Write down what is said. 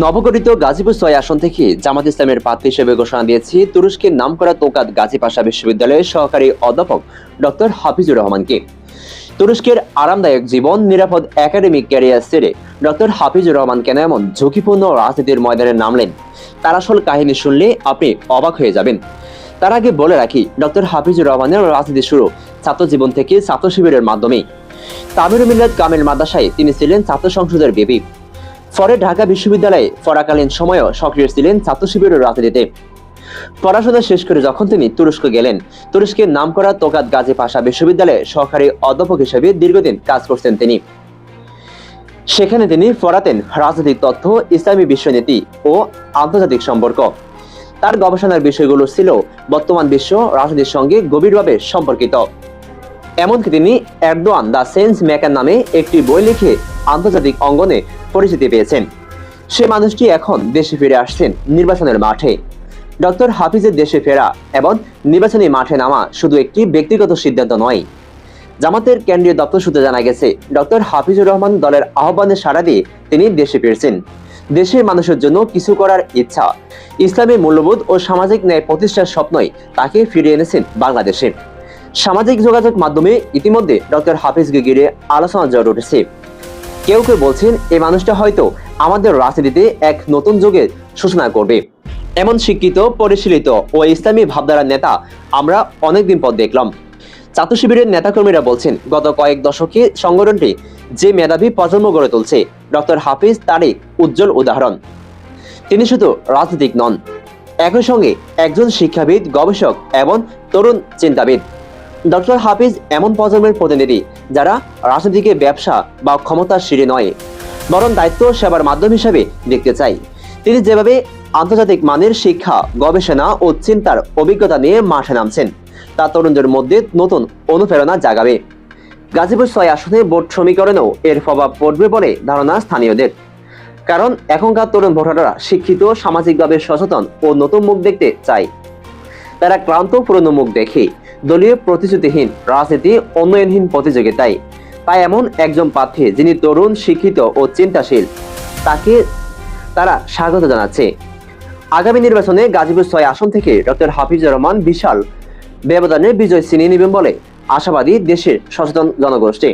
নবগঠিত গাজীপুর ছয় আসন থেকে জামাত ইসলামের প্রার্থী হিসেবে ঘোষণা দিয়েছে। তুরস্কের নামকরা তোকাত গাজী পাশা বিশ্ববিদ্যালয়ের সহকারী অধ্যাপক ডক্টর হাফিজুর রহমানকে। তুরস্কের আরামদায়ক জীবন, নিরাপদ একাডেমিক ক্যারিয়ার সেরে ডক্টর হাফিজুর রহমান কেন এমন ঝুঁকিপূর্ণ রাজনীতির ময়দানে নামলেন? তার আসল কাহিনী শুনলে আপনি অবাক হয়ে যাবেন। তার আগে বলে রাখি, ডক্টর হাফিজুর রহমানের রাজনীতি শুরু ছাত্র জীবন থেকে ছাত্র শিবিরের মাধ্যমে তামির মিল্লাত কামেল মাদ্রাসায় তিনি ছিলেন ছাত্র সংসদের বিপি। পরে ঢাকা বিশ্ববিদ্যালয়ে পড়াকালীন সময়ও সক্রিয় ছিলেন ছাত্র শিবিরের রাজনীতিতে। পড়াশোনা শেষ করে যখন তিনি তুরস্ক গেলেন, তুরস্কের নামকরা তোকাত গাজী পাশা বিশ্ববিদ্যালয়ে সহকারী অধ্যাপক হিসেবে দীর্ঘদিন কাজ করছেন তিনি। সেখানে তিনি পড়াতেন রাজনৈতিক তথ্য, ইসলামী বিশ্বনীতি ও আন্তর্জাতিক সম্পর্ক। তার গবেষণার বিষয়গুলো ছিল বর্তমান বিশ্ব রাজনীতির সঙ্গে গভীরভাবে সম্পর্কিত। এমনকি তিনি এরদোয়ান দ্য সেন্স মেকার নামে একটি বই লিখে আন্তর্জাতিক অঙ্গনে পরিচিতি পেয়েছেন। সে মানুষটি এখন দেশে ফিরে আসছেন নির্বাচনের মাঠে। ডক্টর হাফিজের দেশে ফেরা এবং নির্বাচনী মাঠে নামা শুধু একটি ব্যক্তিগত সিদ্ধান্ত নয়। জামাতের কেন্দ্রীয় দপ্তর সূত্রে জানা গেছে, ডক্টর হাফিজুর রহমান দলের আহ্বানে সাড়া দিয়ে তিনি দেশে ফিরছেন। দেশের মানুষের জন্য কিছু করার ইচ্ছা, ইসলামী মূল্যবোধ ও সামাজিক ন্যায় প্রতিষ্ঠার স্বপ্নই তাকে ফিরিয়ে এনেছেন বাংলাদেশে। সামাজিক যোগাযোগ মাধ্যমে ইতিমধ্যে ডক্টর হাফিজকে ঘিরে আলোচনা জড় উঠেছে। কেউ কেউ বলছেন এই মানুষটা হয়তো আমাদের রাজনীতিতে এক নতুন যুগের সূচনা করবে। এমন শিক্ষিত, পরিশীলিত ও ইসলামী ভাবধারার নেতা আমরা অনেকদিন পর দেখলাম। ছাত্র শিবিরের নেতাকর্মীরা বলছেন, গত কয়েক দশকে সংগঠনটি যে মেধাবী প্রজন্ম গড়ে তুলছে, ডক্টর হাফিজ তারই উজ্জ্বল উদাহরণ। তিনি শুধু রাজনীতিক নন, একই সঙ্গে একজন শিক্ষাবিদ, গবেষক এবং তরুণ চিন্তাবিদ। ডক্টর হাফিজ এমন প্রজন্মের প্রতিনিধি যারা রাজনীতিকে ব্যবসা বা ক্ষমতার সিঁড়ি নয়, বরং দায়িত্ব সেবার মাধ্যম হিসেবে দেখতে চাই। তিনি যেভাবে আন্তর্জাতিক মানের শিক্ষা, গবেষণা ও চিন্তার অভিজ্ঞতা নিয়ে মাঠে নামছেন, তা তরুণদের মধ্যে নতুন অনুপ্রেরণা জাগাবে। গাজীপুর ছয় আসনে ভোট সমীকরণেও এর প্রভাব পড়বে বলে ধারণা স্থানীয়দের। কারণ এখনকার তরুণ ভোটাররা শিক্ষিত, সামাজিকভাবে সচেতন ও নতুন মুখ দেখতে চায়। তারা ক্লান্ত, পুরনো মুখ দেখে। দলীয় প্রতিশ্রুতিহীন রাজনীতি উন্নয়নহীন প্রতিযোগিতায়। তাই এমন একজন প্রার্থী যিনি তরুণ, শিক্ষিত ও চিন্তাশীল, তাকে তারা স্বাগত জানাচ্ছে। আগামী নির্বাচনে গাজীপুর ছয় আসন থেকে ডক্টর হাফিজুর রহমান বিশাল ব্যবধানে বিজয় ছিনিয়ে নেবেন বলে আশাবাদী দেশের সচেতন জনগোষ্ঠী।